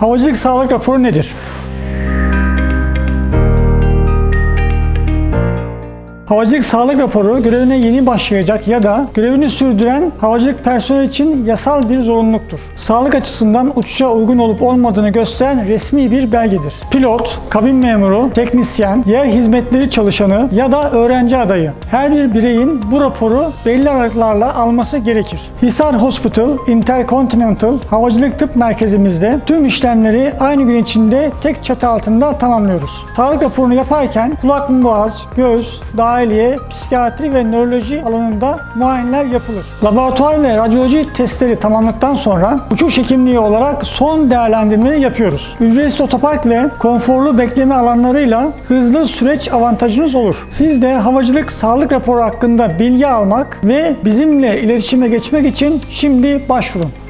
Havacılık sağlık raporu nedir? Havacılık sağlık raporu görevine yeni başlayacak ya da görevini sürdüren havacılık personeli için yasal bir zorunluluktur. Sağlık açısından uçuşa uygun olup olmadığını gösteren resmi bir belgedir. Pilot, kabin memuru, teknisyen, yer hizmetleri çalışanı ya da öğrenci adayı her bir bireyin bu raporu belli aralıklarla alması gerekir. Hisar Hospital Intercontinental Havacılık Tıp Merkezimizde tüm işlemleri aynı gün içinde tek çatı altında tamamlıyoruz. Sağlık raporunu yaparken kulak boğaz, göz, dahiliye, psikiyatri ve nöroloji alanında muayeneler yapılır. Laboratuvar ve radyoloji testleri tamamladıktan sonra uçuş hekimliği olarak son değerlendirmeyi yapıyoruz. Ücretsiz otopark ve konforlu bekleme alanlarıyla hızlı süreç avantajınız olur. Siz de havacılık sağlık raporu hakkında bilgi almak ve bizimle iletişime geçmek için şimdi başvurun.